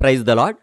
Praise the lord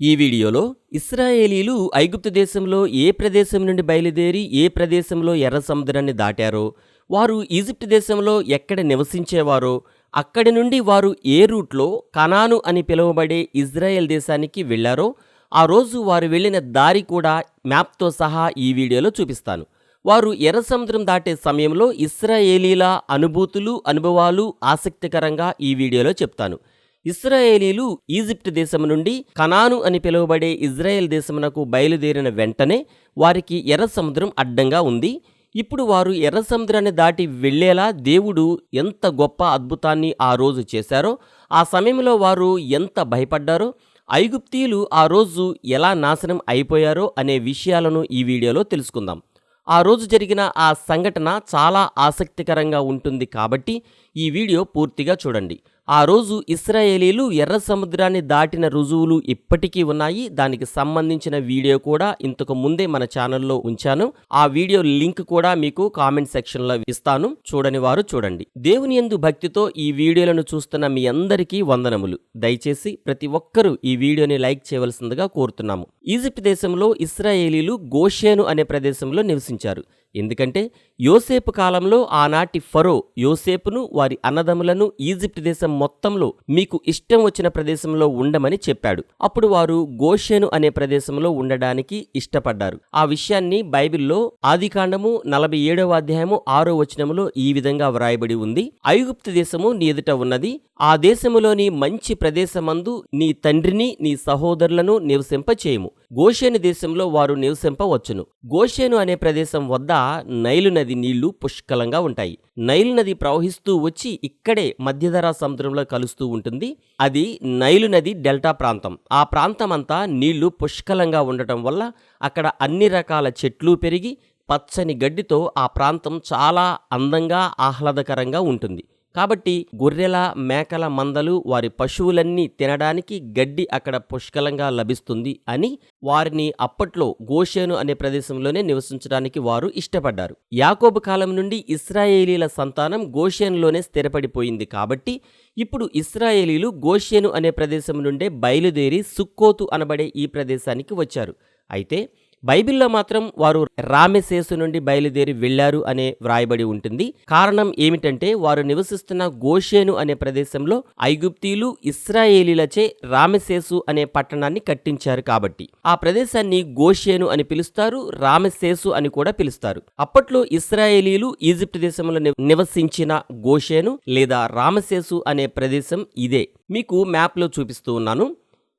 ఈ వీడియోలో ఇస్రాయేలీలు ఐగుప్తు దేశంలో ఏ ప్రదేశం నుండి బయలుదేరి ఏ ప్రదేశంలో ఎర్ర సముద్రాన్ని దాటారో వారు ఈజిప్ట్ దేశంలో ఎక్కడ నివసించేవారో అక్కడి నుండి వారు ఏ రూట్లో కనాను అని పిలువబడే ఇజ్రాయెల్ దేశానికి వెళ్ళారో ఆ రోజు వారు వెళ్ళిన దారి కూడా మ్యాప్తో సహా ఈ వీడియోలో చూపిస్తాను. వారు ఎర్ర సముద్రం దాటే సమయంలో ఇస్రాయేలీల అనుభూతులు అనుభవాలు ఆసక్తికరంగా ఈ వీడియోలో చెప్తాను. ఇస్రాయేలీలు ఈజిప్ట్ దేశం నుండి కనాను అని పిలువబడే ఇజ్రాయెల్ దేశమునకు బయలుదేరిన వెంటనే వారికి ఎర్ర సముద్రం అడ్డంగా ఉంది. ఇప్పుడు వారు ఎర్ర సముద్రాన్ని దాటి వెళ్ళేలా దేవుడు ఎంత గొప్ప అద్భుతాన్ని ఆ రోజు చేశారో ఆ సమయంలో వారు ఎంత భయపడ్డారో ఐగుప్తీయులు ఆ రోజు ఎలా నాశనం అయిపోయారో అనే విషయాలను ఈ వీడియోలో తెలుసుకుందాం. ఆ రోజు జరిగిన ఆ సంఘటన చాలా ఆసక్తికరంగా ఉంటుంది కాబట్టి ఈ వీడియో పూర్తిగా చూడండి. ఆ రోజు ఇస్రాయేలీలు ఎర్ర సముద్రాన్ని దాటిన రుజువులు ఇప్పటికీ ఉన్నాయి. దానికి సంబంధించిన వీడియో కూడా ఇంతకు ముందే మన ఛానల్లో ఉంచాను. ఆ వీడియో లింక్ కూడా మీకు కామెంట్ సెక్షన్లో ఇస్తాను. చూడని వారు చూడండి. దేవుని యందు భక్తితో ఈ వీడియోలను చూస్తున్న మీ అందరికీ వందనములు. దయచేసి ప్రతి ఒక్కరూ ఈ వీడియోని లైక్ చేయవలసిందిగా కోరుతున్నాము. ఈజిప్ట్ దేశంలో ఇస్రాయేలీలు గోషేను అనే ప్రదేశంలో నివసించారు. ఎందుకంటే యోసేపు కాలంలో ఆనాటి ఫరో యోసేపును వారి అన్నదములను ఈజిప్ట్ దేశం మొత్తంలో మీకు ఇష్టం వచ్చిన ప్రదేశంలో ఉండమని చెప్పాడు. అప్పుడు వారు గోషేను అనే ప్రదేశంలో ఉండడానికి ఇష్టపడ్డారు. ఆ విషయాన్ని బైబిల్లో ఆదికాండము నలభై ఏడవ అధ్యాయము ఆరో వచనములో ఈ విధంగా వ్రాయబడి ఉంది. ఐగుప్తు దేశము నీ ఎదుట ఉన్నది. ఆ దేశములోని మంచి ప్రదేశమందు నీ తండ్రిని నీ సహోదరులను నివసింపచేయము గోషేను దేశంలో వారు నివసింపవచ్చును గోషేను అనే ప్రదేశం వద్ద నైలు నది నీళ్ళు పుష్కలంగా ఉంటాయి. నైలు నది ప్రవహిస్తూ వచ్చి ఇక్కడే మధ్యధరా సముద్రంలో కలుస్తూ ఉంటుంది. అది నైలు నది డెల్టా ప్రాంతం. ఆ ప్రాంతం అంతా నీళ్ళు పుష్కలంగా ఉండటం వల్ల అక్కడ అన్ని రకాల చెట్లు పెరిగి పచ్చని గడ్డితో ఆ ప్రాంతం చాలా అందంగా ఆహ్లాదకరంగా ఉంటుంది. కాబట్టి గొర్రెల మేకల మందలు వారి పశువులన్నీ తినడానికి గడ్డి అక్కడ పుష్కలంగా లభిస్తుంది అని వారిని అప్పట్లో గోషేను అనే ప్రదేశంలోనే నివసించడానికి వారు ఇష్టపడ్డారు. యాకోబు కాలం నుండి ఇస్రాయేలీల సంతానం గోషేనులోనే స్థిరపడిపోయింది కాబట్టి ఇప్పుడు ఇస్రాయేలీలు గోషేను అనే ప్రదేశం నుండే బయలుదేరి సుక్కోతు అనబడే ఈ ప్రదేశానికి వచ్చారు. అయితే బైబిల్లో మాత్రం వారు రామెసేసు నుండి బయలుదేరి వెళ్ళారు అనే వ్రాయబడి ఉంటుంది. కారణం ఏమిటంటే వారు నివసిస్తున్న గోషేను అనే ప్రదేశంలో ఐగుప్తీలు ఇస్రాయేలీలచే రామెసేసు అనే పట్టణాన్ని కట్టించారు కాబట్టి. ఆ ప్రదేశాన్ని గోషేను అని పిలుస్తారు రామెసేసు అని కూడా పిలుస్తారు. అప్పట్లో ఇస్రాయేలీలు ఈజిప్ట్ దేశంలో నివసించిన గోషేను లేదా రామసేసు అనే ప్రదేశం ఇదే. మీకు మ్యాప్లో చూపిస్తూ ఉన్నాను.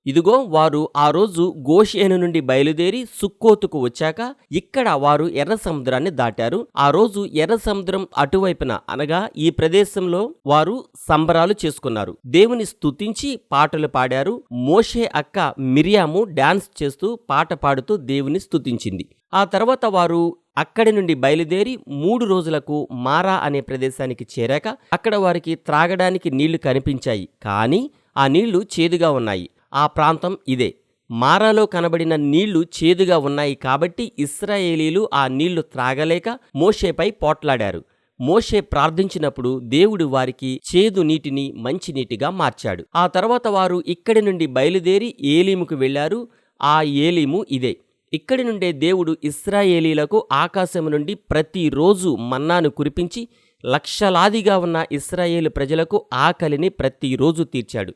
ఇదిగో వారు ఆ రోజు గోషేను నుండి బయలుదేరి సుక్కోతుకు వచ్చాక ఇక్కడ వారు ఎర్ర సముద్రాన్ని దాటారు. ఆ రోజు ఎర్ర సముద్రం అటువైపున అనగా ఈ ప్రదేశంలో వారు సంబరాలు చేసుకున్నారు. దేవుని స్తుతించి పాటలు పాడారు. మోషే అక్క మిరియాము డాన్స్ చేస్తూ పాట పాడుతూ దేవుని స్తుతించింది. ఆ తర్వాత వారు అక్కడి నుండి బయలుదేరి మూడు రోజులకు మారా అనే ప్రదేశానికి చేరాక అక్కడ వారికి త్రాగడానికి నీళ్ళు కనిపించాయి. కానీ ఆ నీళ్ళు చేదుగా ఉన్నాయి. ఆ ప్రాంతం ఇదే. మారాలో కనబడిన నీళ్ళు చేదుగా ఉన్నాయి కాబట్టి ఇస్రాయేలీలు ఆ నీళ్ళు త్రాగలేక మోషేపై పోట్లాడారు. మోషే ప్రార్థించినప్పుడు దేవుడు వారికి చేదు నీటిని మంచినీటిగా మార్చాడు. ఆ తర్వాత వారు ఇక్కడి నుండి బయలుదేరి ఏలీముకు వెళ్ళారు ఆ ఏలీము ఇదే. ఇక్కడి నుండే దేవుడు ఇస్రాయేలీలకు ఆకాశం నుండి ప్రతిరోజు మన్నాను కురిపించి లక్షలాదిగా ఉన్న ఇస్రాయేలు ప్రజలకు ఆకలిని ప్రతిరోజు తీర్చాడు.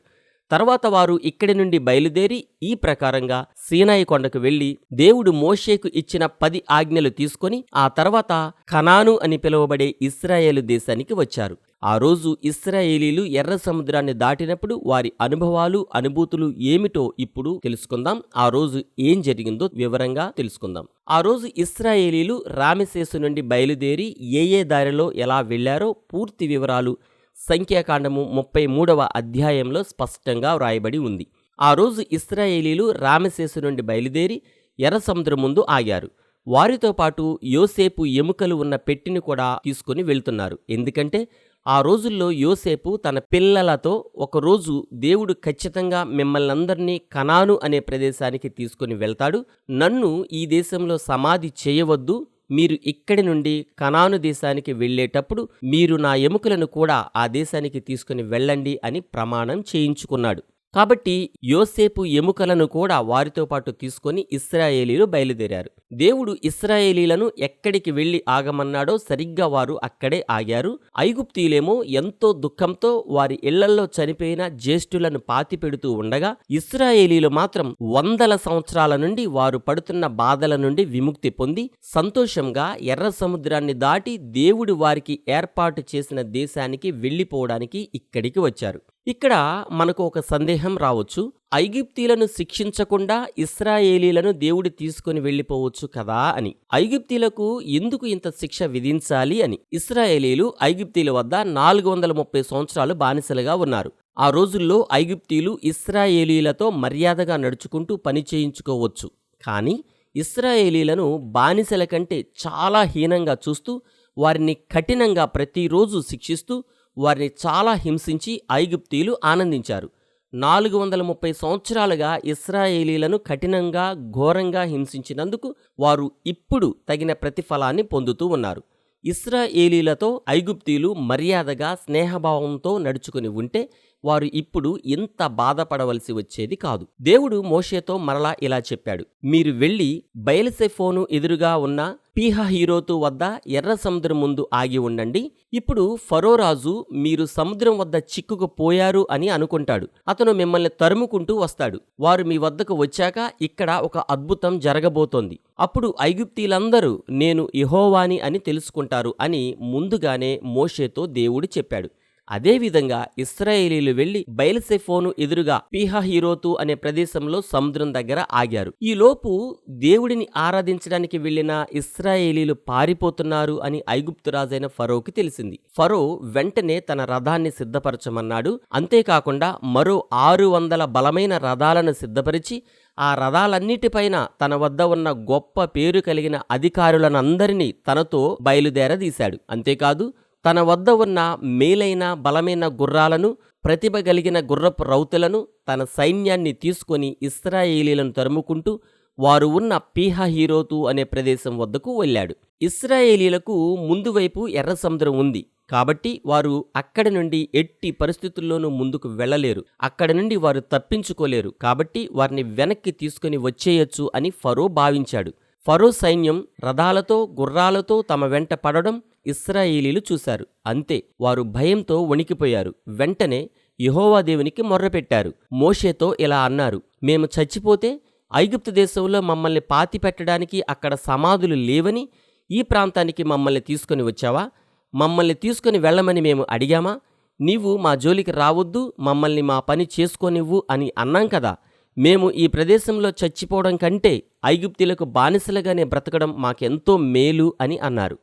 తర్వాత వారు ఇక్కడి నుండి బయలుదేరి ఈ ప్రకారంగా సీనాయి కొండకు వెళ్ళి దేవుడు మోషేకు ఇచ్చిన పది ఆజ్ఞలు తీసుకొని ఆ తర్వాత కనాను అని పిలువబడే ఇస్రాయేలు దేశానికి వచ్చారు. ఆ రోజు ఇస్రాయేలీలు ఎర్ర సముద్రాన్ని దాటినప్పుడు వారి అనుభవాలు అనుభూతులు ఏమిటో ఇప్పుడు తెలుసుకుందాం. ఆ రోజు ఏం జరిగిందో వివరంగా తెలుసుకుందాం. ఆ రోజు ఇస్రాయేలీలు రామశేసు నుండి బయలుదేరి ఏ ఏ దారిలో ఎలా వెళ్ళారో పూర్తి వివరాలు సంఖ్యాకాండము ముప్పై మూడవ అధ్యాయంలో స్పష్టంగా వ్రాయబడి ఉంది. ఆ రోజు ఇస్రాయేలీలు రామశేసు నుండి బయలుదేరి ఎర్ర సముద్రం ముందు ఆగారు. వారితో పాటు యోసేపు ఎముకలు ఉన్న పెట్టిని కూడా తీసుకుని వెళ్తున్నారు. ఎందుకంటే ఆ రోజుల్లో యోసేపు తన పిల్లలతో ఒకరోజు దేవుడు ఖచ్చితంగా మిమ్మల్నందరినీ కనాను అనే ప్రదేశానికి తీసుకుని వెళ్తాడు. నన్ను ఈ దేశంలో సమాధి చేయవద్దు. మీరు ఇక్కడి నుండి కనాను దేశానికి వెళ్ళేటప్పుడు మీరు నా ఎముకలను కూడా ఆ దేశానికి తీసుకుని వెళ్ళండి అని ప్రమాణం చేయించుకున్నాడు. కాబట్టి యోసేపు ఎముకలను కూడా వారితో పాటు తీసుకొని ఇస్రాయేలీలు బయలుదేరారు. దేవుడు ఇస్రాయేలీలను ఎక్కడికి వెళ్ళి ఆగమన్నాడో సరిగ్గా వారు అక్కడే ఆగారు. ఐగుప్తీలేమో ఎంతో దుఃఖంతో వారి ఇళ్ళల్లో చనిపోయిన జ్యేష్ఠులను పాతిపెడుతూ ఉండగా ఇస్రాయేలీలు మాత్రం వందల సంవత్సరాల నుండి వారు పడుతున్న బాధల నుండి విముక్తి పొంది సంతోషంగా ఎర్ర సముద్రాన్ని దాటి దేవుడు వారికి ఏర్పాటు చేసిన దేశానికి వెళ్ళిపోవడానికి ఇక్కడికి వచ్చారు. ఇక్కడ మనకు ఒక సందేహం రావచ్చు. ఐగిప్తీలను శిక్షించకుండా ఇస్రాయేలీలను దేవుడు తీసుకుని వెళ్ళిపోవచ్చు కదా అని. ఐగిప్తీలకు ఎందుకు ఇంత శిక్ష విధించాలి అని. ఇస్రాయేలీలు ఐగిప్తీల వద్ద నాలుగు వందల ముప్పై సంవత్సరాలు బానిసలుగా ఉన్నారు. ఆ రోజుల్లో ఐగిప్తీలు ఇస్రాయేలీలతో మర్యాదగా నడుచుకుంటూ పని చేయించుకోవచ్చు. కానీ ఇస్రాయేలీలను బానిసల కంటే చాలా హీనంగా చూస్తూ వారిని కఠినంగా ప్రతిరోజు శిక్షిస్తూ వారిని చాలా హింసించి ఐగుప్తీలు ఆనందించారు. నాలుగు వందల ముప్పై సంవత్సరాలుగా ఇస్రాయేలీలను కఠినంగా ఘోరంగా హింసించినందుకు వారు ఇప్పుడు తగిన ప్రతిఫలాన్ని పొందుతూ ఉన్నారు. ఇస్రాయేలీలతో ఐగుప్తీలు మర్యాదగా స్నేహభావంతో నడుచుకుని ఉంటే వారు ఇప్పుడు ఇంత బాధపడవలసి వచ్చేది కాదు. దేవుడు మోషేతో మరలా ఇలా చెప్పాడు. మీరు వెళ్ళి బయలుసెఫోను ఎదురుగా ఉన్న పీహ హీరోతు వద్ద ఎర్ర సముద్రం ముందు ఆగి ఉండండి. ఇప్పుడు ఫరోరాజు మీరు సముద్రం వద్ద చిక్కుకుపోయారు అని అనుకుంటాడు. అతను మిమ్మల్ని తరుముకుంటూ వస్తాడు. వారు మీ వద్దకు వచ్చాక ఇక్కడ ఒక అద్భుతం జరగబోతోంది. అప్పుడు ఐగుప్తీలందరూ నేను ఇహోవాని అని తెలుసుకుంటారు అని ముందుగానే మోషేతో దేవుడు చెప్పాడు. అదేవిధంగా ఇస్రాయేలీలు వెళ్ళి బయలుసెఫోను ఎదురుగా పీహా హీరోతు అనే ప్రదేశంలో సముద్రం దగ్గర ఆగారు. ఈ లోపు దేవుడిని ఆరాధించడానికి వెళ్ళిన ఇస్రాయేలీలు పారిపోతున్నారు అని ఐగుప్తు రాజైన ఫరోకి తెలిసింది. ఫరో వెంటనే తన రథాన్ని సిద్ధపరచమన్నాడు. అంతేకాకుండా మరో ఆరు వందల బలమైన రథాలను సిద్ధపరిచి ఆ రథాలన్నిటిపైన తన వద్ద ఉన్న గొప్ప పేరు కలిగిన అధికారులనందరినీ తనతో బయలుదేరదీశాడు. అంతేకాదు తన వద్ద ఉన్న మేలైన బలమైన గుర్రాలను ప్రతిభ కలిగిన గుర్రపు రౌతులను తన సైన్యాన్ని తీసుకొని ఇస్రాయేలీలను తరుముకుంటూ వారు ఉన్న పీహ హీరోతు అనే ప్రదేశం వద్దకు వెళ్ళాడు. ఇస్రాయేలీలకు ముందు వైపు ఎర్ర సముద్రం ఉంది. కాబట్టి వారు అక్కడి నుండి ఎట్టి పరిస్థితుల్లోనూ ముందుకు వెళ్ళలేరు. అక్కడి నుండి వారు తప్పించుకోలేరు. కాబట్టి వారిని వెనక్కి తీసుకుని వచ్చేయొచ్చు అని ఫరో భావించాడు. ఫరో సైన్యం రథాలతో గుర్రాలతో తమ వెంట పడడం ఇస్రాయేలీలు చూశారు. అంతే వారు భయంతో వణికిపోయారు. వెంటనే యహోవా దేవునికి మొర్రపెట్టారు. మోషేతో ఇలా అన్నారు మేము చచ్చిపోతే ఐగుప్తు దేశంలో మమ్మల్ని పాతి పెట్టడానికి అక్కడ సమాధులు లేవని ఈ ప్రాంతానికి మమ్మల్ని తీసుకొని వచ్చావా? మమ్మల్ని తీసుకొని వెళ్ళమని మేము అడిగామా? నీవు మా జోలికి రావద్దు మమ్మల్ని మా పని చేసుకోనివ్వు అని అన్నాం కదా. మేము ఈ ప్రదేశంలో చచ్చిపోవడం కంటే ఐగుప్తులకు బానిసలుగానే బ్రతకడం మాకెంతో మేలు అని అన్నారు.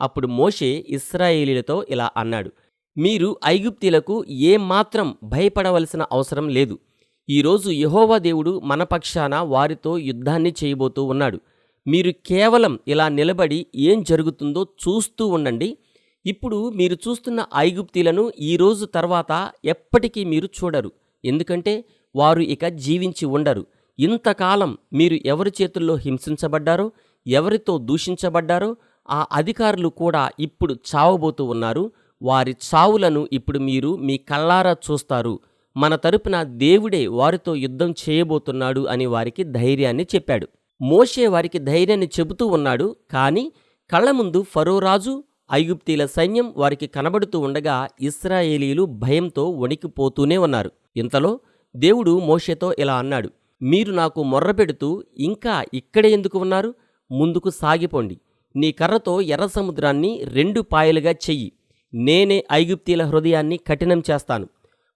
అప్పుడు మోషే ఇస్రాయేలీలతో ఇలా అన్నాడు మీరు ఐగుప్తీలకు ఏమాత్రం భయపడవలసిన అవసరం లేదు. ఈరోజు యహోవా దేవుడు మన పక్షాన వారితో యుద్ధాన్ని చేయబోతూ ఉన్నాడు. మీరు కేవలం ఇలా నిలబడి ఏం జరుగుతుందో చూస్తూ ఉండండి. ఇప్పుడు మీరు చూస్తున్న ఐగుప్తీలను ఈరోజు తర్వాత ఎప్పటికీ మీరు చూడరు. ఎందుకంటే వారు ఇక జీవించి ఉండరు. ఇంతకాలం మీరు ఎవరి చేతుల్లో హింసించబడ్డారో ఎవరితో దూషించబడ్డారో ఆ అధికారులు కూడా ఇప్పుడు చావబోతూ ఉన్నారు. వారి చావులను ఇప్పుడు మీరు మీ కళ్ళారా చూస్తారు. మన తరపున దేవుడే వారితో యుద్ధం చేయబోతున్నాడు అని వారికి ధైర్యాన్ని చెప్పాడు. మోషే వారికి ధైర్యాన్ని చెబుతూ ఉన్నాడు. కానీ కళ్ళ ముందు ఫరో రాజు ఐగుప్తీల సైన్యం వారికి కనబడుతూ ఉండగా ఇస్రాయేలీలు భయంతో వణికిపోతూనే ఉన్నారు. ఇంతలో దేవుడు మోషేతో ఇలా అన్నాడు మీరు నాకు మొర్రపెడుతూ ఇంకా ఇక్కడే ఎందుకు ఉన్నారు? ముందుకు సాగిపోండి. నీ కర్రతో ఎర్ర సముద్రాన్ని రెండు పాయలుగా చెయ్యి. నేనే ఐగుప్తీల హృదయాన్ని కఠినం చేస్తాను.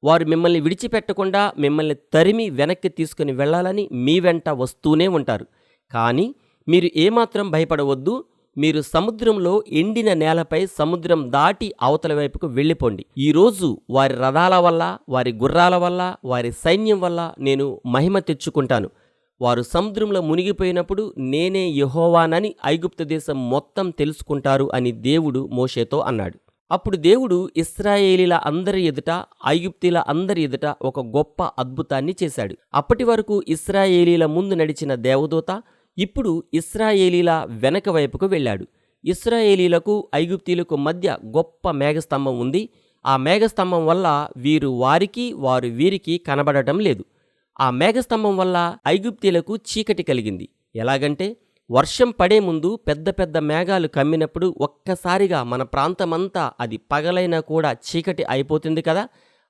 వారు మిమ్మల్ని విడిచిపెట్టకుండా మిమ్మల్ని తరిమి వెనక్కి తీసుకుని వెళ్ళాలని మీ వెంట వస్తూనే ఉంటారు. కానీ మీరు ఏమాత్రం భయపడవద్దు. మీరు సముద్రంలో ఎండిన నేలపై సముద్రం దాటి అవతల వైపుకు వెళ్ళిపోండి. ఈరోజు వారి రథాల వల్ల వారి గుర్రాల వల్ల వారి సైన్యం వల్ల నేను మహిమ తెచ్చుకుంటాను. వారు సముద్రంలో మునిగిపోయినప్పుడు నేనే యహోవానని ఐగుప్తు దేశం మొత్తం తెలుసుకుంటారు అని దేవుడు మోషేతో అన్నాడు. అప్పుడు దేవుడు ఇస్రాయేలీల అందరి ఎదుట ఐగుప్తీల అందరి ఎదుట ఒక గొప్ప అద్భుతాన్ని చేశాడు. అప్పటి వరకు ఇస్రాయేలీల ముందు నడిచిన దేవదూత ఇప్పుడు ఇస్రాయేలీల వెనక వైపుకు వెళ్ళాడు. ఇస్రాయేలీలకు ఐగుప్తీలకు మధ్య గొప్ప మేఘస్తంభం ఉంది. ఆ మేఘస్తంభం వల్ల వీరు వారికి వారు వీరికి కనబడటం లేదు. ఆ మేఘస్తంభం వల్ల ఐగుప్తీలకు చీకటి కలిగింది. ఎలాగంటే వర్షం పడే ముందు పెద్ద పెద్ద మేఘాలు కమ్మినప్పుడు ఒక్కసారిగా మన ప్రాంతమంతా అది పగలైనా కూడా చీకటి అయిపోతుంది కదా.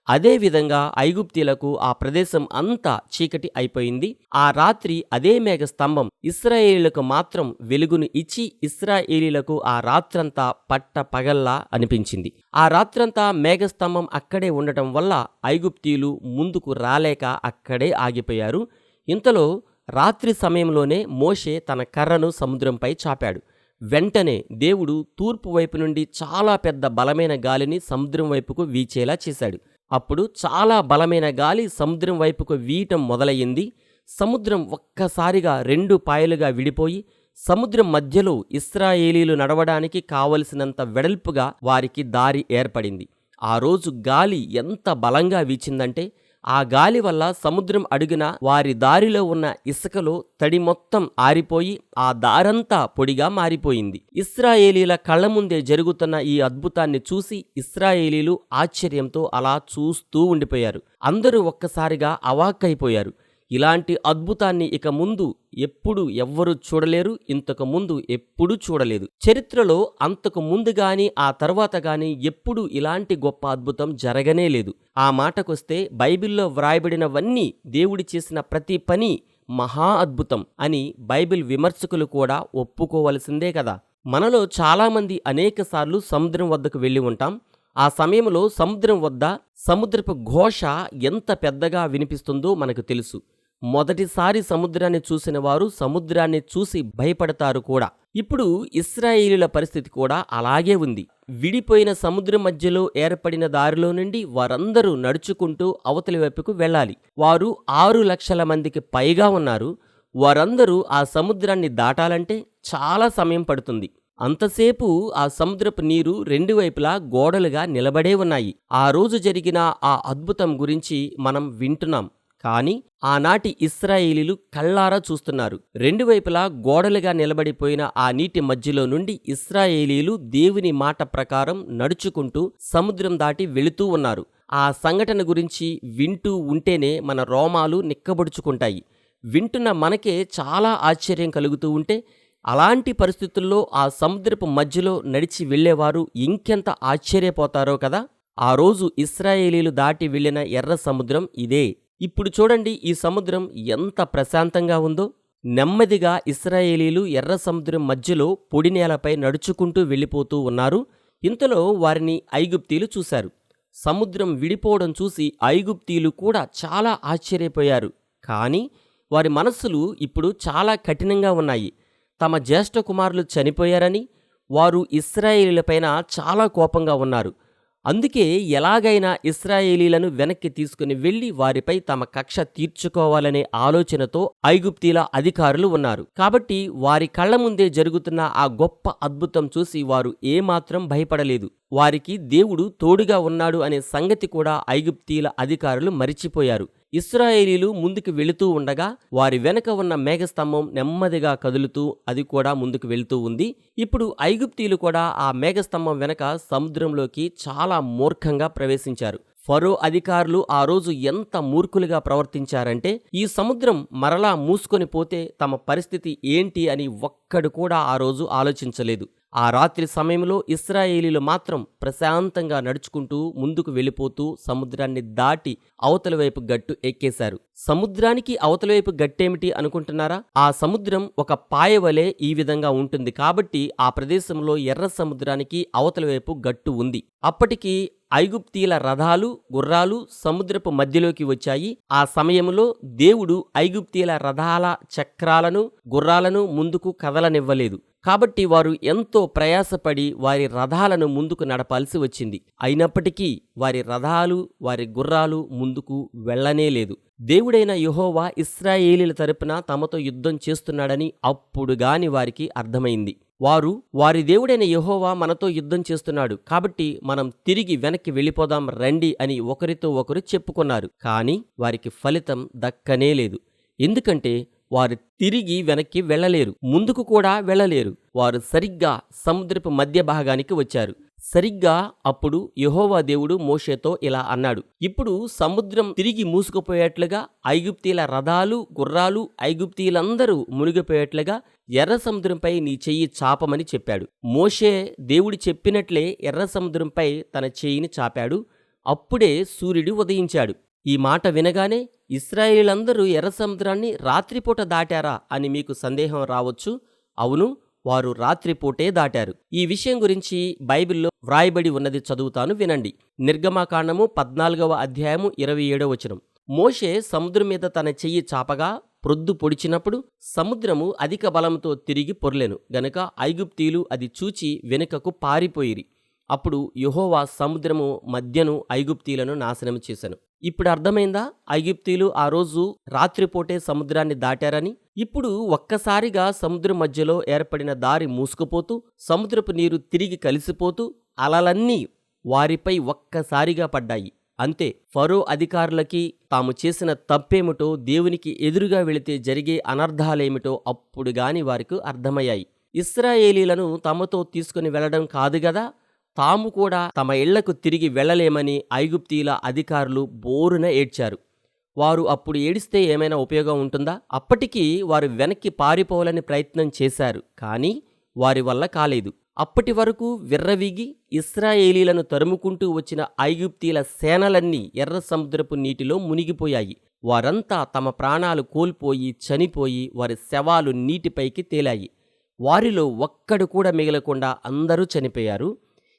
అదేవిధంగా ఐగుప్తీలకు ఆ ప్రదేశం అంతా చీకటి అయిపోయింది. ఆ రాత్రి అదే మేఘ స్తంభం ఇస్రాయేలీలకు మాత్రం వెలుగును ఇచ్చి ఇస్రాయేలీలకు ఆ రాత్రంతా పట్ట పగల్లా అనిపించింది. ఆ రాత్రంతా మేఘస్తంభం అక్కడే ఉండటం వల్ల ఐగుప్తీయులు ముందుకు రాలేక అక్కడే ఆగిపోయారు. ఇంతలో రాత్రి సమయంలోనే మోషే తన కర్రను సముద్రంపై చాపాడు. వెంటనే దేవుడు తూర్పు వైపు నుండి చాలా పెద్ద బలమైన గాలిని సముద్రం వైపుకు వీచేలా చేశాడు. అప్పుడు చాలా బలమైన గాలి సముద్రం వైపుకు వీయటం మొదలయ్యింది. సముద్రం ఒక్కసారిగా రెండు పాయలుగా విడిపోయి సముద్రం మధ్యలో ఇస్రాయేలీలు నడవడానికి కావలసినంత వెడల్పుగా వారికి దారి ఏర్పడింది. ఆ రోజు గాలి ఎంత బలంగా వీచిందంటే ఆ గాలి వల్ల సముద్రం అడుగున వారి దారిలో ఉన్న ఇసుకలో తడి మొత్తం ఆరిపోయి ఆ దారంతా పొడిగా మారిపోయింది. ఇస్రాయేలీల కళ్ళ ముందే జరుగుతున్న ఈ అద్భుతాన్ని చూసి ఇస్రాయేలీలు ఆశ్చర్యంతో అలా చూస్తూ ఉండిపోయారు. అందరూ ఒక్కసారిగా అవాక్కైపోయారు. ఇలాంటి అద్భుతాన్ని ఇక ముందు ఎప్పుడు ఎవ్వరు చూడలేరు ఇంతకు ముందు ఎప్పుడూ చూడలేదు. చరిత్రలో అంతకు ముందు గాని ఆ తర్వాత గాని ఎప్పుడు ఇలాంటి గొప్ప అద్భుతం జరగనే లేదు. ఆ మాటకొస్తే బైబిల్లో వ్రాయబడినవన్నీ దేవుడి చేసిన ప్రతి పని మహా అద్భుతం అని బైబిల్ విమర్శకులు కూడా ఒప్పుకోవలసిందే కదా. మనలో చాలామంది అనేకసార్లు సముద్రం వద్దకు వెళ్ళి ఉంటాం. ఆ సమయంలో సముద్రం వద్ద సముద్రపు ఘోష ఎంత పెద్దగా వినిపిస్తుందో మనకు తెలుసు. మొదటిసారి సముద్రాన్ని చూసిన వారు సముద్రాన్ని చూసి భయపడతారు కూడా. ఇప్పుడు ఇస్రాయేలీల పరిస్థితి కూడా అలాగే ఉంది. విడిపోయిన సముద్రం మధ్యలో ఏర్పడిన దారిలో నుండి వారందరూ నడుచుకుంటూ అవతలి వైపుకు వెళ్ళాలి. వారు ఆరు లక్షల మందికి పైగా ఉన్నారు. వారందరూ ఆ సముద్రాన్ని దాటాలంటే చాలా సమయం పడుతుంది. అంతసేపు ఆ సముద్రపు నీరు రెండు వైపులా గోడలుగా నిలబడే ఉన్నాయి. ఆ రోజు జరిగిన ఆ అద్భుతం గురించి మనం వింటున్నాం. కానీ ఆనాటి ఇస్రాయేలీలు కళ్ళారా చూస్తున్నారు. రెండు వైపులా గోడలుగా నిలబడిపోయిన ఆ నీటి మధ్యలో నుండి ఇస్రాయేలీలు దేవుని మాట ప్రకారం నడుచుకుంటూ సముద్రం దాటి వెళుతూ ఉన్నారు. ఆ సంఘటన గురించి వింటూ ఉంటేనే మన రోమాలు నిక్కబొడుచుకుంటాయి. వింటున్న మనకే చాలా ఆశ్చర్యం కలుగుతూ ఉంటే అలాంటి పరిస్థితుల్లో ఆ సముద్రపు మధ్యలో నడిచి వెళ్ళేవారు ఇంకెంత ఆశ్చర్యపోతారో కదా? ఆ రోజు ఇస్రాయేలీలు దాటి వెళ్ళిన ఎర్ర సముద్రం ఇదే. ఇప్పుడు చూడండి ఈ సముద్రం ఎంత ప్రశాంతంగా ఉందో. నెమ్మదిగా ఇస్రాయేలీలు ఎర్ర సముద్రం మధ్యలో పొడి నేలపై నడుచుకుంటూ వెళ్ళిపోతూ ఉన్నారు. ఇంతలో వారిని ఐగుప్తీలు చూశారు. సముద్రం విడిపోవడం చూసి ఐగుప్తీలు కూడా చాలా ఆశ్చర్యపోయారు. కానీ వారి మనస్సులు ఇప్పుడు చాలా కఠినంగా ఉన్నాయి. తమ జ్యేష్ఠ కుమారులు చనిపోయారని వారు ఇస్రాయేలీలపైన చాలా కోపంగా ఉన్నారు. అందుకే ఎలాగైనా ఇస్రాయేలీలను వెనక్కి తీసుకుని వెళ్ళి వారిపై తమ కక్ష తీర్చుకోవాలనే ఆలోచనతో ఐగుప్తీల అధికారులు ఉన్నారు. కాబట్టి వారి కళ్ళ ముందే జరుగుతున్న ఆ గొప్ప అద్భుతం చూసి వారు ఏమాత్రం భయపడలేదు. వారికి దేవుడు తోడుగా ఉన్నాడు అనే సంగతి కూడా ఐగుప్తీల అధికారులు మరిచిపోయారు. ఇస్రాయేలీలు ముందుకు వెళుతూ ఉండగా వారి వెనక ఉన్న మేఘస్తంభం నెమ్మదిగా కదులుతూ అది కూడా ముందుకు వెళుతూ ఉంది. ఇప్పుడు ఐగుప్తీలు కూడా ఆ మేఘస్తంభం వెనక సముద్రంలోకి చాలా మూర్ఖంగా ప్రవేశించారు. ఫరో అధికారులు ఆ రోజు ఎంత మూర్ఖులుగా ప్రవర్తించారంటే ఈ సముద్రం మరలా మూసుకొని పోతే తమ పరిస్థితి ఏంటి అని ఒక్కడు కూడా ఆ రోజు ఆలోచించలేదు. ఆ రాత్రి సమయంలో ఇస్రాయేలీలు మాత్రం ప్రశాంతంగా నడుచుకుంటూ ముందుకు వెళ్ళిపోతూ సముద్రాన్ని దాటి అవతల వైపు గట్టు ఎక్కేశారు. సముద్రానికి అవతల వైపు గట్టేమిటి అనుకుంటున్నారా? ఆ సముద్రం ఒక పాయవలే ఈ విధంగా ఉంటుంది కాబట్టి ఆ ప్రదేశంలో ఎర్ర సముద్రానికి అవతల వైపు గట్టు ఉంది. అప్పటికి ఐగుప్తీల రథాలు గుర్రాలు సముద్రపు మధ్యలోకి వచ్చాయి. ఆ సమయంలో దేవుడు ఐగుప్తీల రథాల చక్రాలను గుర్రాలను ముందుకు కదలనివ్వలేదు. కాబట్టి వారు ఎంతో ప్రయాసపడి వారి రథాలను ముందుకు నడపాల్సి వచ్చింది. అయినప్పటికీ వారి రథాలు వారి గుర్రాలు ముందుకు వెళ్ళనే లేదు. దేవుడైన యహోవా ఇస్రాయేలీల తరపున తమతో యుద్ధం చేస్తున్నాడని అప్పుడుగాని వారికి అర్థమైంది. వారు వారి దేవుడైన యహోవా మనతో యుద్ధం చేస్తున్నాడు. కాబట్టి మనం తిరిగి వెనక్కి వెళ్ళిపోదాం రండి అని ఒకరితో ఒకరు చెప్పుకున్నారు. కానీ వారికి ఫలితం దక్కనే లేదు. ఎందుకంటే వారు తిరిగి వెనక్కి వెళ్ళలేరు ముందుకు కూడా వెళ్ళలేరు. వారు సరిగ్గా సముద్రపు మధ్య భాగానికి వచ్చారు. సరిగ్గా అప్పుడు యహోవా దేవుడు మోషేతో ఇలా అన్నాడు ఇప్పుడు సముద్రం తిరిగి మూసుకుపోయేట్లుగా ఐగుప్తీల రథాలు గుర్రాలు ఐగుప్తీలందరూ మునిగిపోయేట్లుగా ఎర్ర సముద్రంపై నీ చెయ్యి చాపమని చెప్పాడు. మోషే దేవుడు చెప్పినట్లే ఎర్ర సముద్రంపై తన చెయ్యిని చాపాడు. అప్పుడే సూర్యుడు ఉదయించాడు. ఈ మాట వినగానే ఇస్రాయేలీలందరూ ఎర్ర సముద్రాన్ని రాత్రిపూట దాటారా అని మీకు సందేహం రావచ్చు. అవును వారు రాత్రిపూటే దాటారు. ఈ విషయం గురించి బైబిల్లో వ్రాయబడి ఉన్నది చదువుతాను వినండి. నిర్గమాకాండము పద్నాలుగవ అధ్యాయము ఇరవై ఏడవ వచనం. మోషే సముద్రం మీద తన చెయ్యి చాపగా ప్రొద్దు పొడిచినప్పుడు సముద్రము అధిక బలంతో తిరిగి పొర్లెను. గనుక ఐగుప్తీలు అది చూచి వెనుకకు పారిపోయిరి. అప్పుడు యుహోవా సముద్రము మధ్యను ఐగుప్తీలను నాశనం చేశాను. ఇప్పుడు అర్థమైందా? ఐగిప్తీలు ఆ రోజు రాత్రిపూటే సముద్రాన్ని దాటారని. ఇప్పుడు ఒక్కసారిగా సముద్రం మధ్యలో ఏర్పడిన దారి మూసుకుపోతూ సముద్రపు నీరు తిరిగి కలిసిపోతూ అలలన్నీ వారిపై ఒక్కసారిగా పడ్డాయి. అంతే ఫరో అధికారులకి తాము చేసిన తప్పేమిటో దేవునికి ఎదురుగా వెళితే జరిగే అనర్థాలేమిటో అప్పుడు గాని వారికి అర్థమయ్యాయి. ఇస్రాయేలీలను తమతో తీసుకుని వెళ్ళడం కాదు గదా? తాము కూడా తమ ఇళ్ళకు తిరిగి వెళ్ళలేమని ఐగుప్తీల అధికారులు బోరున ఏడ్చారు. వారు అప్పుడు ఏడిస్తే ఏమైనా ఉపయోగం ఉంటుందా? అప్పటికీ వారు వెనక్కి పారిపోవాలని ప్రయత్నం చేశారు కానీ వారి వల్ల కాలేదు. అప్పటి వరకు విర్రవీగి ఇస్రాయేలీలను తరుముకుంటూ వచ్చిన ఐగుప్తీల సేనలన్నీ ఎర్ర సముద్రపు నీటిలో మునిగిపోయాయి. వారంతా తమ ప్రాణాలు కోల్పోయి చనిపోయి వారి శవాలు నీటిపైకి తేలాయి. వారిలో ఒక్కడు కూడా మిగలకుండా అందరూ చనిపోయారు.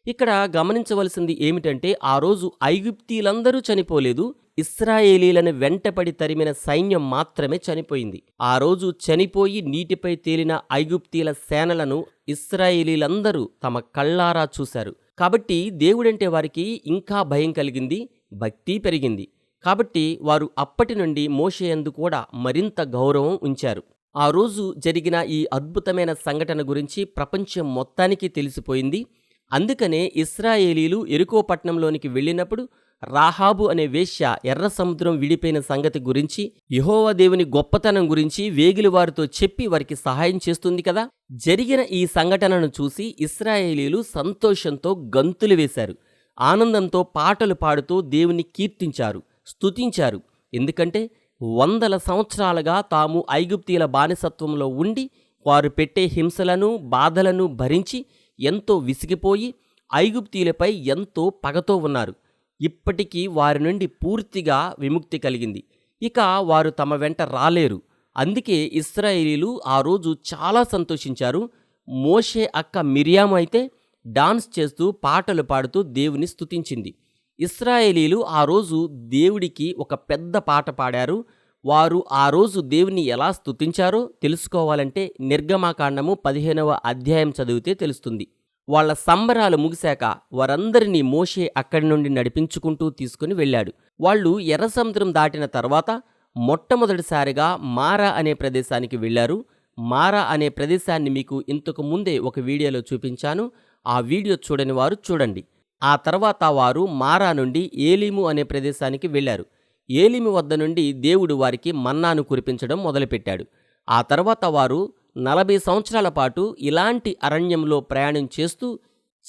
ఇక్కడ గమనించవలసింది ఏమిటంటే ఆ రోజు ఐగుప్తీలందరూ చనిపోలేదు ఇస్రాయేలీలను వెంటపడి తరిమిన సైన్యం మాత్రమే చనిపోయింది. ఆ రోజు చనిపోయి నీటిపై తేలిన ఐగుప్తీల సేనలను ఇస్రాయేలీలందరూ తమ కళ్ళారా చూశారు. కాబట్టి దేవుడంటే వారికి ఇంకా భయం కలిగింది భక్తి పెరిగింది. కాబట్టి వారు అప్పటి నుండి మోషయందు కూడా మరింత గౌరవం ఉంచారు. ఆ రోజు జరిగిన ఈ అద్భుతమైన సంఘటన గురించి ప్రపంచం మొత్తానికి తెలిసిపోయింది. అందుకనే ఇస్రాయేలీలు ఎరుకో పట్టణంలోనికి వెళ్ళినప్పుడు రాహాబు అనే వేశ్య ఎర్ర సముద్రం విడిపోయిన సంగతి గురించి యహోవా దేవుని గొప్పతనం గురించి వేగిలి వారితో చెప్పి వారికి సహాయం చేస్తుంది కదా? జరిగిన ఈ సంఘటనను చూసి ఇస్రాయేలీలు సంతోషంతో గంతులు వేశారు. ఆనందంతో పాటలు పాడుతూ దేవుని కీర్తించారు స్తుతించారు. ఎందుకంటే వందల సంవత్సరాలుగా తాము ఐగుప్తీల బానిసత్వంలో ఉండి వారు పెట్టే హింసలను బాధలను భరించి ఎంతో విసిగిపోయి ఐగుప్తీలపై ఎంతో పగతో ఉన్నారు. ఇప్పటికీ వారి నుండి పూర్తిగా విముక్తి కలిగింది. ఇక వారు తమ వెంట రాలేరు. అందుకే ఇస్రాయేలీలు ఆ రోజు చాలా సంతోషించారు. మోషే అక్క మిరియాము అయితే డాన్స్ చేస్తూ పాటలు పాడుతూ దేవుని స్తుతించింది. ఇస్రాయేలీలు ఆ రోజు దేవుడికి ఒక పెద్ద పాట పాడారు. వారు ఆ రోజు దేవుని ఎలా స్తుతించారో తెలుసుకోవాలంటే నిర్గమాకాండము పదిహేనవ అధ్యాయం చదివితే తెలుస్తుంది. వాళ్ళ సంబరాలు ముగిశాక వారందరినీ మోషే అక్కడి నుండి నడిపించుకుంటూ తీసుకుని వెళ్ళాడు. వాళ్ళు ఎర్ర సముద్రం దాటిన తర్వాత మొట్టమొదటిసారిగా మారా అనే ప్రదేశానికి వెళ్ళారు. మారా అనే ప్రదేశాన్ని మీకు ఇంతకు ముందే ఒక వీడియోలో చూపించాను. ఆ వీడియో చూడని వారు చూడండి. ఆ తర్వాత వారు మారా నుండి ఏలీము అనే ప్రదేశానికి వెళ్ళారు. ఏలిమి వద్ద నుండి దేవుడు వారికి మన్నాను కురిపించడం మొదలుపెట్టాడు. ఆ తర్వాత వారు నలభై సంవత్సరాల పాటు ఇలాంటి అరణ్యంలో ప్రయాణం చేస్తూ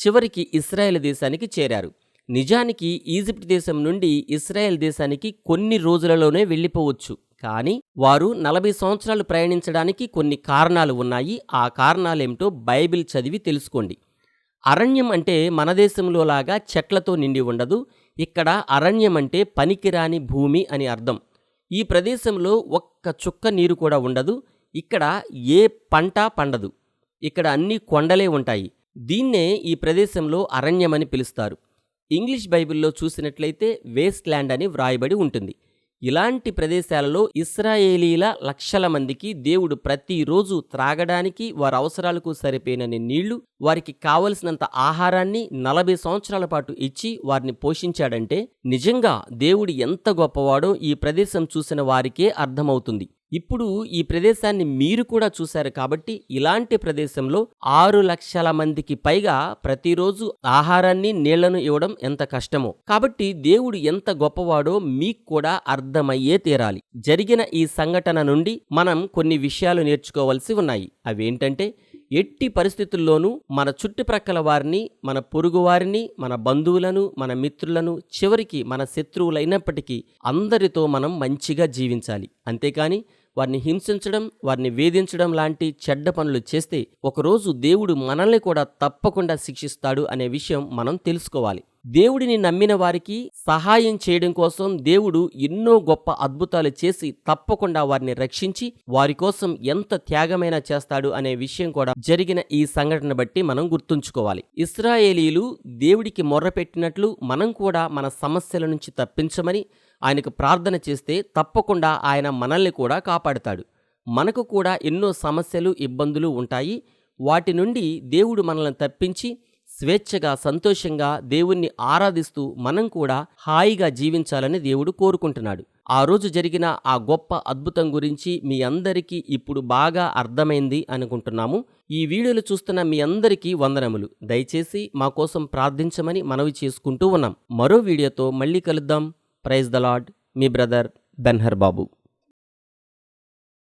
చివరికి ఇస్రాయేల్ దేశానికి చేరారు. నిజానికి ఈజిప్ట్ దేశం నుండి ఇస్రాయేల్ దేశానికి కొన్ని రోజులలోనే వెళ్ళిపోవచ్చు. కానీ వారు నలభై సంవత్సరాలు ప్రయాణించడానికి కొన్ని కారణాలు ఉన్నాయి. ఆ కారణాలేమిటో బైబిల్ చదివి తెలుసుకోండి. అరణ్యం అంటే మన దేశంలో లాగా చెట్లతో నిండి ఉండదు. ఇక్కడ అరణ్యం అంటే పనికిరాని భూమి అని అర్థం. ఈ ప్రదేశంలో ఒక్క చుక్క నీరు కూడా ఉండదు. ఇక్కడ ఏ పంట పండదు. ఇక్కడ అన్ని కొండలే ఉంటాయి. దీన్నే ఈ ప్రదేశంలో అరణ్యమని పిలుస్తారు. ఇంగ్లీష్ బైబిల్లో చూసినట్లయితే వేస్ట్ ల్యాండ్ అని వ్రాయబడి ఉంటుంది. ఇలాంటి ప్రదేశాలలో ఇస్రాయేలీల లక్షల మందికి దేవుడు ప్రతిరోజు త్రాగడానికి వారి అవసరాలకు సరిపోయినన్ని నీళ్ళు వారికి కావలసినంత ఆహారాన్ని నలభై సంవత్సరాల పాటు ఇచ్చి వారిని పోషించాడంటే నిజంగా దేవుడు ఎంత గొప్పవాడో ఈ ప్రదేశం చూసిన వారికే అర్థమవుతుంది. ఇప్పుడు ఈ ప్రదేశాన్ని మీరు కూడా చూశారు కాబట్టి ఇలాంటి ప్రదేశంలో ఆరు లక్షల మందికి పైగా ప్రతిరోజు ఆహారాన్ని నీళ్ళను ఇవ్వడం ఎంత కష్టమో. కాబట్టి దేవుడు ఎంత గొప్పవాడో మీకు కూడా అర్థమయ్యే తీరాలి. జరిగిన ఈ సంఘటన నుండి మనం కొన్ని విషయాలు నేర్చుకోవలసి ఉన్నాయి. అవేంటంటే ఎట్టి పరిస్థితుల్లోనూ మన చుట్టుప్రక్కల వారిని మన పొరుగువారిని మన బంధువులను మన మిత్రులను చివరికి మన శత్రువులైనప్పటికీ అందరితో మనం మంచిగా జీవించాలి. అంతేకాని వారిని హింసించడం వారిని వేధించడం లాంటి చెడ్డ పనులు చేస్తే ఒకరోజు దేవుడు మనల్ని కూడా తప్పకుండా శిక్షిస్తాడు అనే విషయం మనం తెలుసుకోవాలి. దేవుడిని నమ్మిన వారికి సహాయం చేయడం కోసం దేవుడు ఎన్నో గొప్ప అద్భుతాలు చేసి తప్పకుండా వారిని రక్షించి వారి కోసం ఎంత త్యాగమైనా చేస్తాడు అనే విషయం కూడా జరిగిన ఈ సంఘటన బట్టి మనం గుర్తుంచుకోవాలి. ఇస్రాయేలీలు దేవుడికి మొర్రపెట్టినట్లు మనం కూడా మన సమస్యల నుంచి తప్పించమని ఆయనకు ప్రార్థన చేస్తే తప్పకుండా ఆయన మనల్ని కూడా కాపాడుతాడు. మనకు కూడా ఎన్నో సమస్యలు ఇబ్బందులు ఉంటాయి. వాటి నుండి దేవుడు మనల్ని తప్పించి స్వేచ్ఛగా సంతోషంగా దేవుణ్ణి ఆరాధిస్తూ మనం కూడా హాయిగా జీవించాలని దేవుడు కోరుకుంటున్నాడు. ఆ రోజు జరిగిన ఆ గొప్ప అద్భుతం గురించి మీ అందరికీ ఇప్పుడు బాగా అర్థమైంది అనుకుంటున్నాము. ఈ వీడియోలు చూస్తున్న మీ అందరికీ వందనములు. దయచేసి మా కోసం ప్రార్థించమని మనవి చేసుకుంటూ ఉన్నాం. మరో వీడియోతో మళ్ళీ కలుద్దాం. ప్రైజ్ ద లాడ్ మీ బ్రదర్ బెన్హర్ బాబు